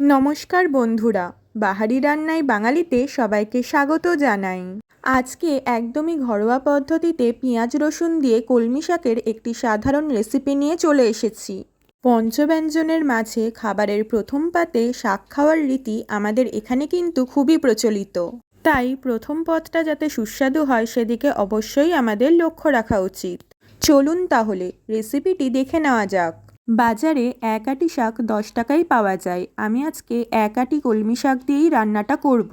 নমস্কার বন্ধুরা, বাহারি রান্নায় বাঙালিতে সবাইকে স্বাগত জানাই। আজকে একদমই ঘরোয়া পদ্ধতিতে পেঁয়াজ রসুন দিয়ে কলমি শাকের একটি সাধারণ রেসিপি নিয়ে চলে এসেছি। পঞ্চব্যঞ্জনের মাঝে খাবারের প্রথম পাতে শাক খাওয়ার রীতি আমাদের এখানে কিন্তু খুবই প্রচলিত। তাই প্রথম পদটা যাতে সুস্বাদু হয় সেদিকে অবশ্যই আমাদের লক্ষ্য রাখা উচিত। চলুন তাহলে, রেসিপিটি দেখে নেওয়া যাক। বাজারে এক আটি শাক দশ টাকায় পাওয়া যায়। আমি আজকে এক আটি কলমি শাক দিয়েই রান্নাটা করব।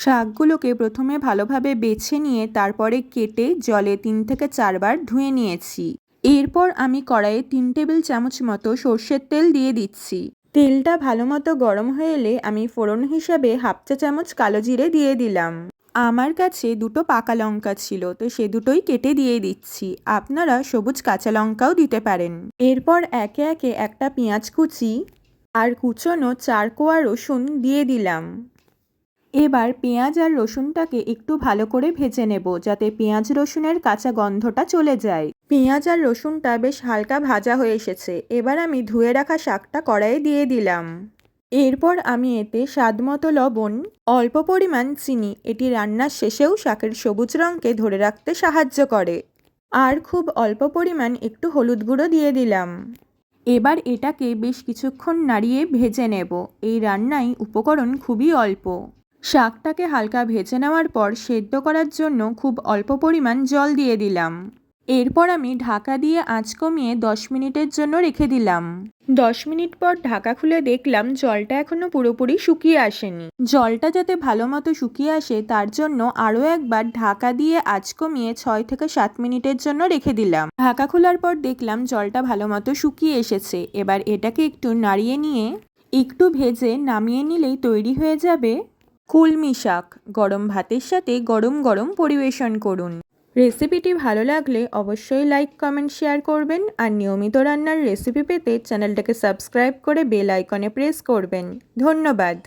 শাকগুলোকে প্রথমে ভালোভাবে বেছে নিয়ে তারপরে কেটে জলে তিন থেকে চারবার ধুয়ে নিয়েছি। এরপর আমি কড়াইয়ে তিন টেবিল চামচ মতো সর্ষের তেল দিয়ে দিচ্ছি। তেলটা ভালো মতো গরম হয়ে এলে আমি ফোড়ন হিসাবে হাফ চা চামচ কালো জিরে দিয়ে দিলাম। আমার কাছে দুটো পাকা লঙ্কা ছিল, তো সে দুটোই কেটে দিয়ে দিচ্ছি। আপনারা সবুজ কাঁচা লঙ্কাও দিতে পারেন। এরপর একে একে একটা পেঁয়াজ কুচি আর কুচনো চার কোয়া রসুন দিয়ে দিলাম। এবার পেঁয়াজ আর রসুনটাকে একটু ভালো করে ভেজে নেব, যাতে পেঁয়াজ রসুনের কাঁচা গন্ধটা চলে যায়। পেঁয়াজ আর রসুনটা বেশ হালকা ভাজা হয়ে এসেছে। এবার আমি ধুয়ে রাখা শাকটা কড়াইয়ে দিয়ে দিলাম। এরপর আমি এতে স্বাদমতো লবণ, অল্প পরিমাণ চিনি, এটি রান্নার শেষেও শাকের সবুজ রঙকে ধরে রাখতে সাহায্য করে। আর খুব অল্প পরিমাণ একটু হলুদ গুঁড়ো দিয়ে দিলাম। এবার এটাকে বেশ কিছুক্ষণ নাড়িয়ে ভেজে নেব। এই রান্নায় উপকরণ খুবই অল্প। শাকটাকে হালকা ভেজে নেওয়ার পর সেদ্ধ করার জন্য খুব অল্প পরিমাণ জল দিয়ে দিলাম। এরপর আমি ঢাকা দিয়ে আঁচ কমিয়ে দশ মিনিটের জন্য রেখে দিলাম। দশ মিনিট পর ঢাকা খুলে দেখলাম জলটা এখনও পুরোপুরি শুকিয়ে আসেনি। জলটা যাতে ভালো মতো শুকিয়ে আসে তার জন্য আরও একবার ঢাকা দিয়ে আঁচ কমিয়ে ছয় থেকে সাত মিনিটের জন্য রেখে দিলাম। ঢাকা খোলার পর দেখলাম জলটা ভালো মতো শুকিয়ে এসেছে। এবার এটাকে একটু নাড়িয়ে নিয়ে একটু ভেজে নামিয়ে নিলেই তৈরি হয়ে যাবে কুলমি শাক গরম ভাতের সাথে গরম গরম পরিবেশন করুন। রেসিপিটি ভালো লাগলে অবশ্যই লাইক, কমেন্ট, শেয়ার করবেন আর নিয়মিত রান্নার রেসিপি পেতে চ্যানেলটাকে সাবস্ক্রাইব করে বেল আইকনে প্রেস করবেন। ধন্যবাদ।